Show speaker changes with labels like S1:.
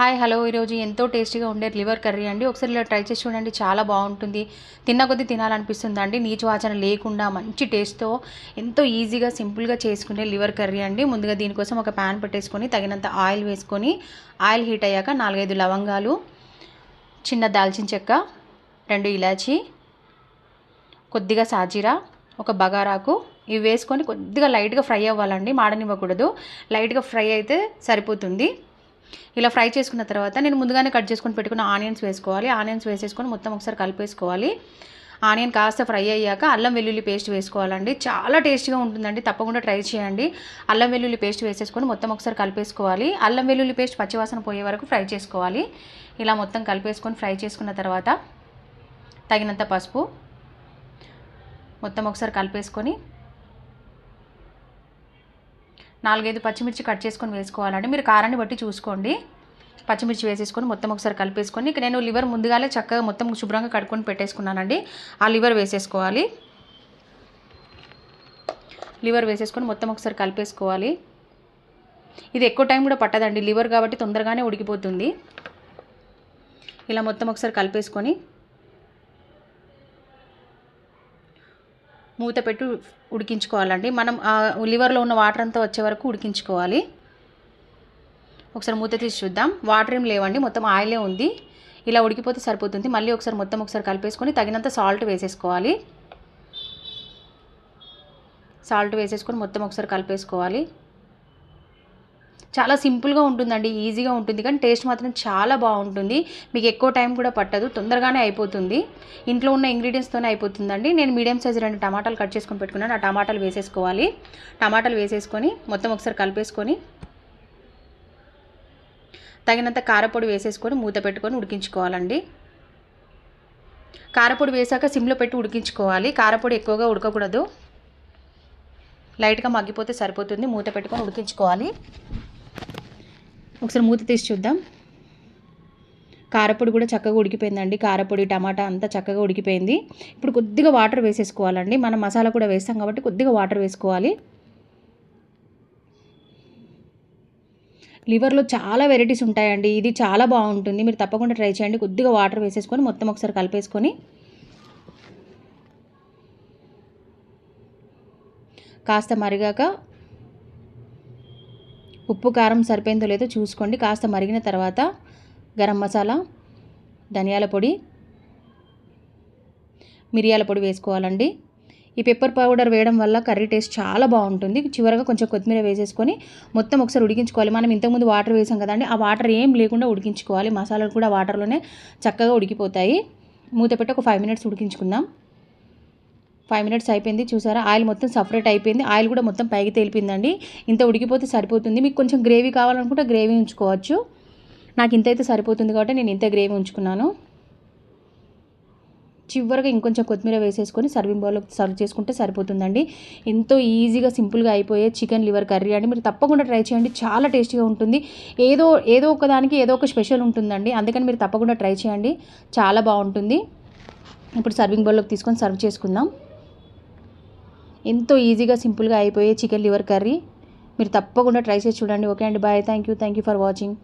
S1: Hi hello. ఈరోజు ఎంతో టేస్టీగా ఉండే లివర్ కర్రీ అండి. ఒకసారి ఇలా ట్రై చేసి చూడండి చాలా బాగుంటుంది. తిన్న కొద్దీ తినాలనిపిస్తుంది అండి నీచు వాచన లేకుండా మంచి టేస్ట్తో ఎంతో ఈజీగా సింపుల్గా చేసుకునే లివర్ కర్రీ అండి. ముందుగా దీనికోసం ఒక ప్యాన్ పెట్టేసుకొని తగినంత ఆయిల్ వేసుకొని ఆయిల్ హీట్ అయ్యాక నాలుగైదు లవంగాలు చిన్న దాల్చిన చెక్క రెండు ఇలాచి కొద్దిగా సాజీరా ఒక బగారాకు. ఇవి వేసుకొని కొద్దిగా లైట్గా ఫ్రై అవ్వాలండి. మాడనివ్వకూడదు. లైట్గా ఫ్రై అయితే సరిపోతుంది. ఇలా ఫ్రై చేసుకున్న తర్వాత నేను ముందుగానే కట్ చేసుకొని పెట్టుకున్న ఆనియన్స్ వేసుకోవాలి. ఆనియన్స్ వేసేసుకొని మొత్తం ఒకసారి కలిపేసుకోవాలి. ఆనియన్ కాస్త ఫ్రై అయ్యాక అల్లం వెల్లుల్లి పేస్ట్ వేసుకోవాలండి. చాలా టేస్టీగా ఉంటుందండి. తప్పకుండా ట్రై చేయండి. అల్లం వెల్లుల్లి పేస్ట్ వేసేసుకొని మొత్తం ఒకసారి కలిపేసుకోవాలి. అల్లం వెల్లుల్లి పేస్ట్ పచ్చివాసన పోయే వరకు ఫ్రై చేసుకోవాలి. ఇలా మొత్తం కలిపేసుకొని ఫ్రై చేసుకున్న తర్వాత తగినంత పసుపు మొత్తం ఒకసారి కలిపేసుకొని నాలుగైదు పచ్చిమిర్చి కట్ చేసుకొని వేసుకోవాలండి. మీరు కారాన్ని బట్టి చూసుకోండి. పచ్చిమిర్చి వేసేసుకొని మొత్తం ఒకసారి కలిపేసుకొని ఇక నేను లివర్ ముందుగానే చక్కగా మొత్తం శుభ్రంగా కడుక్కొని పెట్టేసుకున్నానండి. ఆ లివర్ వేసేసుకోవాలి. లివర్ వేసేసుకొని మొత్తం ఒకసారి కలిపేసుకోవాలి. ఇది ఎక్కువ టైం కూడా పట్టదండి. లివర్ కాబట్టి తొందరగానే ఉడికిపోతుంది. ఇలా మొత్తం ఒకసారి కలిపేసుకొని మూత పెట్టి ఉడికించుకోవాలండి. మనం ఆ లివర్లో ఉన్న వాటర్ అంతా వచ్చే వరకు ఉడికించుకోవాలి. ఒకసారి మూత తీసి చూద్దాం. వాటర్ ఏం లేవండి మొత్తం ఆయిలే ఉంది. ఇలా ఉడికిపోతే సరిపోతుంది. మళ్ళీ ఒకసారి మొత్తం ఒకసారి కలిపేసుకొని తగినంత సాల్ట్ వేసేసుకోవాలి. సాల్ట్ వేసేసుకొని మొత్తం ఒకసారి కలిపేసుకోవాలి. చాలా సింపుల్గా ఉంటుందండి ఈజీగా ఉంటుంది. కానీ టేస్ట్ మాత్రం చాలా బాగుంటుంది. మీకు ఎక్కువ టైం కూడా పట్టదు. తొందరగానే అయిపోతుంది. ఇంట్లో ఉన్న ఇంగ్రీడియంట్స్తోనే అయిపోతుందండి. నేను మీడియం సైజ్ రెండు టమాటాలు కట్ చేసుకొని పెట్టుకున్నాను. ఆ టమాటాలు వేసేసుకోవాలి. టమాటాలు వేసేసుకొని మొత్తం ఒకసారి కలిపేసుకొని తగినంత కారపొడి వేసేసుకొని మూత పెట్టుకొని ఉడికించుకోవాలండి. కారపొడి వేసాక సిమ్లో పెట్టి ఉడికించుకోవాలి. కారపొడి ఎక్కువగా ఉడకకూడదు. లైట్గా మగ్గిపోతే సరిపోతుంది. మూత పెట్టుకొని ఉడికించుకోవాలి. ఒకసారి మూత తీసి చూద్దాం. కారపొడి కూడా చక్కగా ఉడికిపోయిందండి. కారపొడి టమాటా అంతా చక్కగా ఉడికిపోయింది. ఇప్పుడు కొద్దిగా వాటర్ వేసేసుకోవాలండి. మనం మసాలా కూడా వేస్తాం కాబట్టి కొద్దిగా వాటర్ వేసుకోవాలి. లివర్లో చాలా వెరైటీస్ ఉంటాయండి. ఇది చాలా బాగుంటుంది. మీరు తప్పకుండా ట్రై చేయండి. కొద్దిగా వాటర్ వేసేసుకొని మొత్తం ఒకసారి కలిపేసుకొని. కాస్త మరిగాక ఉప్పు కారం సరిపోయిందో లేదో చూసుకోండి. కాస్త మరిగిన తర్వాత గరం మసాలా ధనియాల పొడి మిరియాల పొడి వేసుకోవాలండి. ఈ పెప్పర్ పౌడర్ వేయడం వల్ల కర్రీ టేస్ట్ చాలా బాగుంటుంది. చివరగా కొంచెం కొత్తిమీర వేసేసుకొని మొత్తం ఒకసారి ఉడికించుకోవాలి. మనం ఇంతకుముందు వాటర్ వేసాం కదండి ఆ వాటర్ ఏం లేకుండా ఉడికించుకోవాలి. మసాలాలు కూడా వాటర్లోనే చక్కగా ఉడికిపోతాయి. మూత పెట్టి ఒక ఫైవ్ మినిట్స్ ఉడికించుకుందాం. ఫైవ్ మినిట్స్ అయిపోయింది చూసారా? ఆయిల్ మొత్తం సపరేట్ అయిపోయింది. ఆయిల్ కూడా మొత్తం పైకి తేలిపోయిందండి. ఇంత ఉడికిపోతే సరిపోతుంది. మీకు కొంచెం గ్రేవీ కావాలనుకుంటే గ్రేవీ ఉంచుకోవచ్చు. నాకు ఇంత అయితే సరిపోతుంది కాబట్టి నేను ఇంత గ్రేవీ ఉంచుకున్నాను. చివరిగా ఇంకొంచెం కొత్తిమీర వేసేసుకొని సర్వింగ్ బౌల్లో సర్వ్ చేసుకుంటే సరిపోతుందండి. ఎంతో ఈజీగా సింపుల్గా అయిపోయే చికెన్ లివర్ కర్రీ అండి. మీరు తప్పకుండా ట్రై చేయండి. చాలా టేస్టీగా ఉంటుంది. ఏదో ఏదో ఒక దానికి ఏదో ఒక స్పెషల్ ఉంటుందండి. అందుకని మీరు తప్పకుండా ట్రై చేయండి. చాలా బాగుంటుంది. ఇప్పుడు సర్వింగ్ బౌల్లోకి తీసుకొని సర్వ్ చేసుకుందాం. ఎంతో ఈజీగా సింపుల్గా అయిపోయే చికెన్ లివర్ కర్రీ. మీరు తప్పకుండా ట్రై చేసి చూడండి. ఓకే అండి bye. Thank you thank you for watching